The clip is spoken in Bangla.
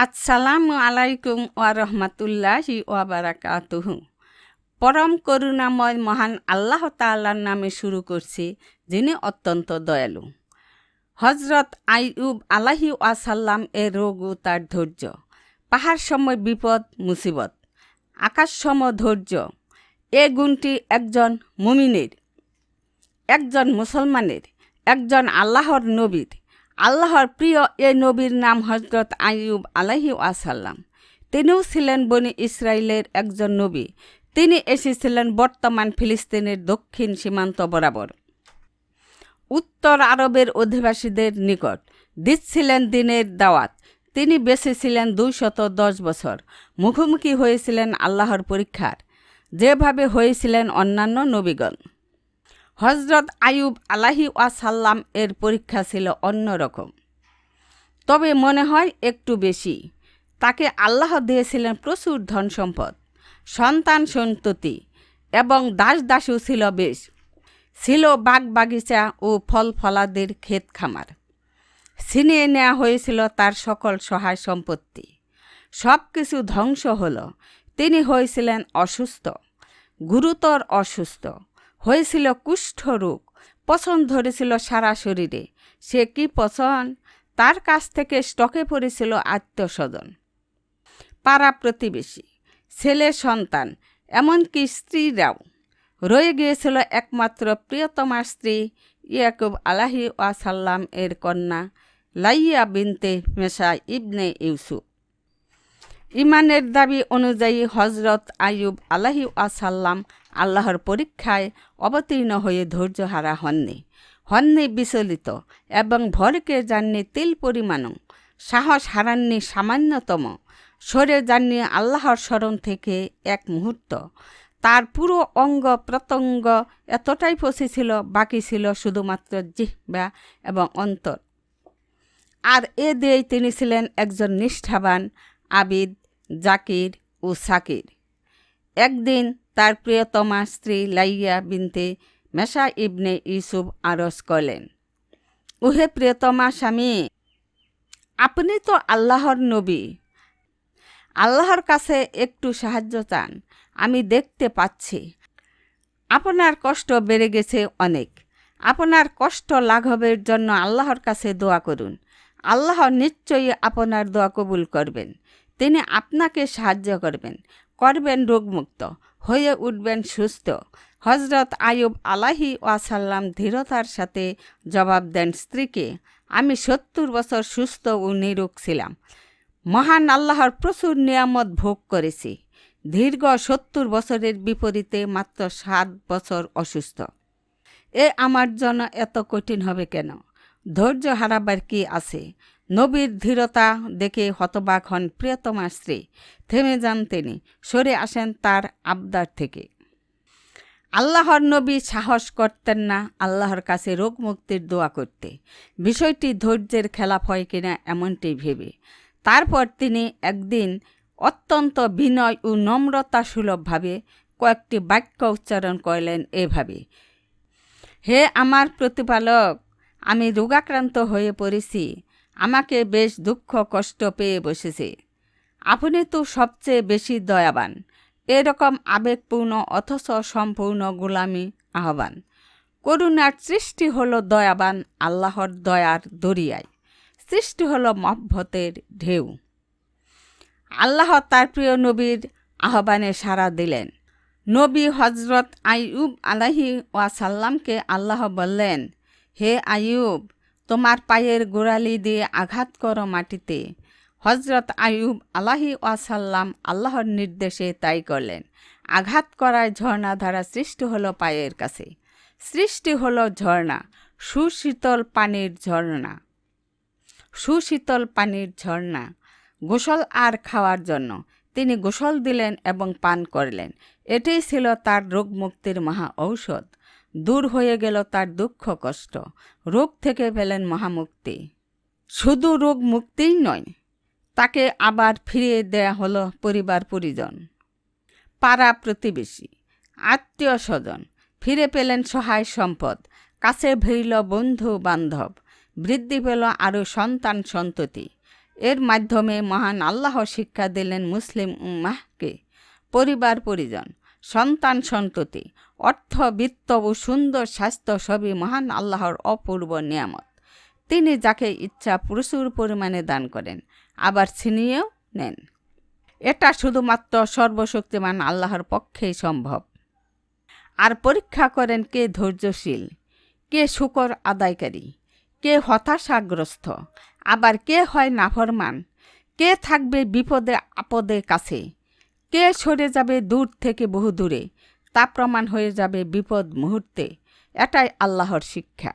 আসসালামু আলাইকুম ওয়া রহমাতুল্লাহি ওয়া বারাকাতুহু পরম করুণাময় মহান আল্লাহ তাআলার নামে শুরু করছি, যিনি অত্যন্ত দয়ালু। হজরত আইয়ুব আলাহি ওয়াসাল্লাম এর রোগ ও তার ধৈর্য, পাহাড় সময় বিপদ, মুসিবত, আকাশ সম ধৈর্য, এ গুণটি একজন মুমিনের, একজন মুসলমানের, একজন আল্লাহর নবীর আল্লাহর প্রিয় এ নবীর নাম হজরত আইয়ুব আলাহি ওয়াসাল্লাম। তিনিও ছিলেন বনি ইসরায়েলের একজন নবী। তিনি এসেছিলেন বর্তমান ফিলিস্তিনের দক্ষিণ সীমান্ত বরাবর। উত্তর আরবের অধিবাসীদের নিকট দিচ্ছিলেন দিনের দাওয়াত। তিনি বেঁচে ছিলেন দুইশত দশ বছর। মুখোমুখি হয়েছিলেন আল্লাহর পরীক্ষার। যেভাবে হয়েছিলেন অন্যান্য নবীগণ। হজরত আয়ুব আলাহি ওয়াসাল্লাম এর পরীক্ষা ছিল অন্যরকম। তবে মনে হয় একটু বেশি। তাকে আল্লাহ দিয়েছিলেন প্রচুর ধন সম্পদ সন্তান সন্ততি এবং দাস দাসও ছিল বেশ। ছিল বাগ বাগিচা ও ফল ফলাদের ক্ষেত খামার। ছিনিয়ে নেওয়া হয়েছিল তার সকল সহায় সম্পত্তি। সব কিছু ধ্বংস হলো। তিনি হয়েছিলেন অসুস্থ, গুরুতর অসুস্থ। হয়েছিল কুষ্ঠ রোগ পছন ধরেছিল সারা শরীরে। সে কি পছন তার কাছ থেকে স্টকে পড়েছিল আত্মস্বজন পাড়া প্রতিবেশী, ছেলে, সন্তান, এমনকি স্ত্রীরাও। রয়ে গিয়েছিল একমাত্র প্রিয়তমা স্ত্রী ইয়াকুব আলাহি ওয়াসাল্লাম এর কন্যা লাইয়া বিনতে মেশা ইবনে ইউসুফ। ইমানের দাবি অনুযায়ী হজরত আইয়ুব আলাহি ওয়াসাল্লাম আল্লাহর পরীক্ষায় অবতীর্ণ হয়ে ধৈর্যহারা হননি। হননি বিচলিত এবং ভরকে যাননি তিল পরিমাণও সাহস হারাননি সামান্যতম। সরে যাননি আল্লাহর স্মরণ থেকে এক মুহূর্ত। তার পুরো অঙ্গ প্রত্যঙ্গ এতটাই পচেছিল বাকি ছিল শুধুমাত্র জিহ্বা এবং অন্তর। আর এ দিয়েই তিনি ছিলেন একজন নিষ্ঠাবান, আবিদ জাকির ও সাকির। একদিন তার প্রিয়তমা স্ত্রী লাইয়া বিনতে মেশা ইবনে ইউসুফ আরস করলেন উহে প্রিয়তমা স্বামী, আপনি তো আল্লাহর নবী। আল্লাহর কাছে একটু সাহায্য চান, আমি দেখতে পাচ্ছি। আপনার কষ্ট বেড়ে গেছে অনেক। আপনার কষ্ট লাঘবের জন্য আল্লাহর কাছে দোয়া করুন। আল্লাহ নিশ্চয়ই আপনার দোয়া কবুল করবেন। তিনি আপনাকে সাহায্য করবেন করবেন রোগমুক্ত, হয়ে উঠবেন সুস্থ। হজরত আয়ুব আলাহি ওয়াসাল্লাম ধীরতার সাথে জবাব দেন স্ত্রীকে, আমি সত্তর বছর সুস্থ ও নিরোগ ছিলাম। মহান আল্লাহর প্রচুর নিয়ামত ভোগ করেছি। দীর্ঘ সত্তর বছরের বিপরীতে মাত্র সাত বছর অসুস্থ। এ আমার জন্য এত কঠিন হবে কেন? ধৈর্য হারাবার কি আছে? নবীর ধীরতা দেখে হতবাক হন প্রিয়তমা স্ত্রী। থেমে যান তিনি, সরে আসেন তার আবদার থেকে। আল্লাহর নবী সাহস করতেন না, আল্লাহর কাছে রোগ মুক্তির দোয়া করতে। বিষয়টি ধৈর্যের খেলাফ হয় কিনা এমনটি ভেবে। তারপর তিনি একদিন অত্যন্ত বিনয় ও নম্রতা সুলভভাবে কয়েকটি বাক্য উচ্চারণ করলেন এভাবে, হে আমার প্রতিপালক, আমি রোগাক্রান্ত হয়ে পড়েছি। আমাকে বেশ দুঃখ কষ্ট পেয়ে বসেছে। আপনি তো সবচেয়ে বেশি দয়াবান। এরকম আবেগপূর্ণ অথচ সম্পূর্ণ গোলামি আহ্বান। করুণার সৃষ্টি হলো দয়াবান আল্লাহর দয়ার দরিয়ায়। সৃষ্টি হলো মহব্বতের ঢেউ। আল্লাহ তার প্রিয় নবীর আহ্বানে সাড়া দিলেন। নবী হজরত আইয়ুব আলাহি ওয়াসাল্লামকে আল্লাহ বললেন, হে আইয়ুব তোমার পায়ের গোড়ালি দিয়ে আঘাত করো মাটিতে। হজরত আয়ুব আলাহি ওয়াসাল্লাম আল্লাহর নির্দেশে তাই করলেন। আঘাত করায় ঝর্ণাধারা সৃষ্টি হলো পায়ের কাছে। সৃষ্টি হলো ঝর্ণা, সুশীতল পানির ঝর্ণা। সুশীতল পানির ঝর্ণা, গোসল আর খাওয়ার জন্য। তিনি গোসল দিলেন এবং পান করলেন। এটাই ছিল তার রোগ মুক্তির মহা ঔষধ। দূর হয়ে গেল তার দুঃখ কষ্ট। রোগ থেকে পেলেন মহামুক্তি। শুধু রোগ মুক্তিই নয়, তাকে আবার ফিরিয়ে দেয়া হলো পরিবার পরিজন। পাড়া প্রতিবেশী, আত্মীয় স্বজন, ফিরে পেলেন সহায় সম্পদ। কাছে ভিড়ল বন্ধু বান্ধব বৃদ্ধি পেল আরও সন্তান সন্ততি এর মাধ্যমে মহান আল্লাহ শিক্ষা দিলেন মুসলিম উম্মাহকে। পরিবার, পরিজন, সন্তান, সন্ততি অর্থ বিত্ত ও সুন্দর স্বাস্থ্য সবই মহান আল্লাহর অপূর্ব নিয়ামত। তিনি যাকে ইচ্ছা প্রচুর পরিমাণে দান করেন, আবার ছিনিয়েও নেন। এটা শুধুমাত্র সর্বশক্তিমান আল্লাহর পক্ষেই সম্ভব। আর পরীক্ষা করেন কে ধৈর্যশীল, কে শুকর আদায়কারী, কে হতাশাগ্রস্ত আবার কে হয় নাফরমান? কে থাকবে বিপদে আপদে কাছে? কে সরে যাবে দূর থেকে বহু দূরে তা প্রমাণ হয়ে যাবে বিপদ মুহূর্তে। এটাই আল্লাহর শিক্ষা।